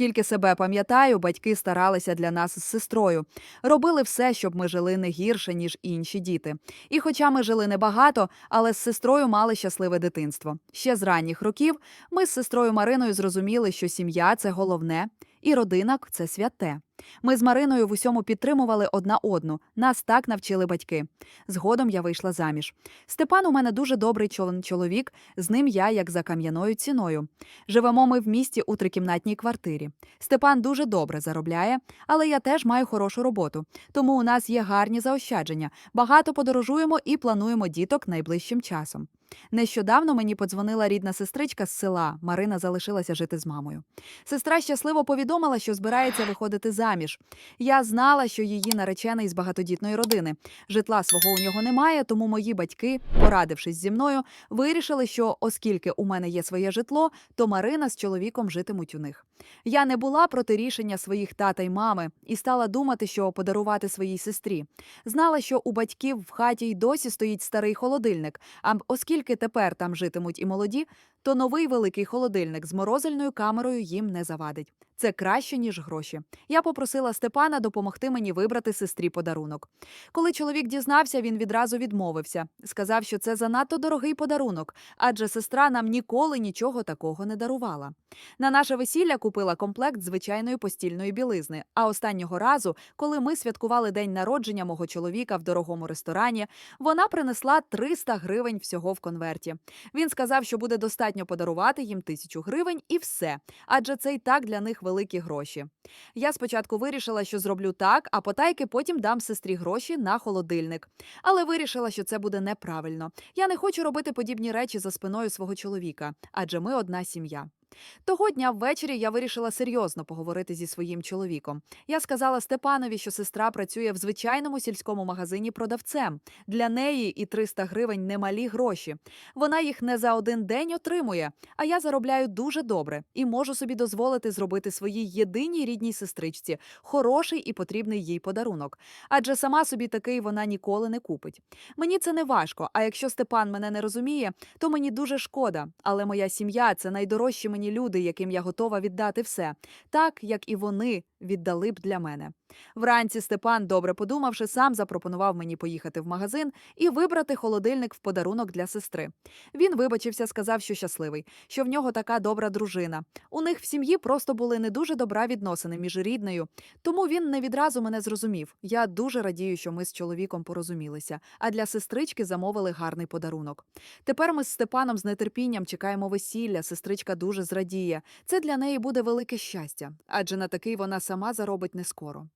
Скільки себе пам'ятаю, батьки старалися для нас з сестрою. Робили все, щоб ми жили не гірше, ніж інші діти. І хоча ми жили небагато, але з сестрою мали щасливе дитинство. Ще з ранніх років ми з сестрою Мариною зрозуміли, що сім'я це головне, і родинок це святе. Ми з Мариною в усьому підтримували одна одну. Нас так навчили батьки. Згодом я вийшла заміж. Степан у мене дуже добрий чол- чоловік, з ним я як за кам'яною ціною. Живемо ми в місті у трикімнатній квартирі. Степан дуже добре заробляє, але я теж маю хорошу роботу. Тому у нас є гарні заощадження. Багато подорожуємо і плануємо діток найближчим часом. Нещодавно мені подзвонила рідна сестричка з села. Марина залишилася жити з мамою. Сестра щасливо повідомила, що збирається виходити заміж. Я знала, що її наречений з багатодітної родини. Житла свого у нього немає, тому мої батьки, порадившись зі мною, вирішили, що оскільки у мене є своє житло, то Марина з чоловіком житимуть у них. Я не була проти рішення своїх тата й мами і стала думати, що подарувати своїй сестрі. Знала, що у батьків в хаті й досі стоїть старий холодильник. А оскільки тепер там житимуть і молоді, то новий великий холодильник з морозильною камерою їм не завадить. Це краще, ніж гроші. Я попросила Степана допомогти мені вибрати сестрі подарунок. Коли чоловік дізнався, він відразу відмовився. Сказав, що це занадто дорогий подарунок, адже сестра нам ніколи нічого такого не дарувала. На наше весілля купила комплект звичайної постільної білизни. А останнього разу, коли ми святкували день народження мого чоловіка в дорогому ресторані, вона принесла 300 гривень всього в конверті. Він сказав, що буде достатньо подарувати їм тисячу гривень і все, адже це й так для них великі гроші. Я спочатку вирішила, що зроблю так, а потайки потім дам сестрі гроші на холодильник. Але вирішила, що це буде неправильно. Я не хочу робити подібні речі за спиною свого чоловіка, адже ми одна сім'я. Того дня ввечері я вирішила серйозно поговорити зі своїм чоловіком. Я сказала Степанові, що сестра працює в звичайному сільському магазині продавцем. Для неї і 300 гривень немалі гроші. Вона їх не за один день отримує, а я заробляю дуже добре і можу собі дозволити зробити своїй єдиній рідній сестричці хороший і потрібний їй подарунок. Адже сама собі такий вона ніколи не купить. Мені це не важко. А якщо Степан мене не розуміє, то мені дуже шкода. Але моя сім'я це найдорожчі мені люди, яким я готова віддати все, так як і вони віддали б для мене. Вранці Степан, добре подумавши, сам запропонував мені поїхати в магазин і вибрати холодильник в подарунок для сестри. Він вибачився, сказав, що щасливий, що в нього така добра дружина. У них в сім'ї просто були не дуже добра відносини між рідною, тому він не відразу мене зрозумів. Я дуже радію, що ми з чоловіком порозумілися, а для сестрички замовили гарний подарунок. Тепер ми з Степаном з нетерпінням чекаємо весілля. Сестричка дуже зрадіє. Це для неї буде велике щастя, адже на такий вона сама заробить не скоро.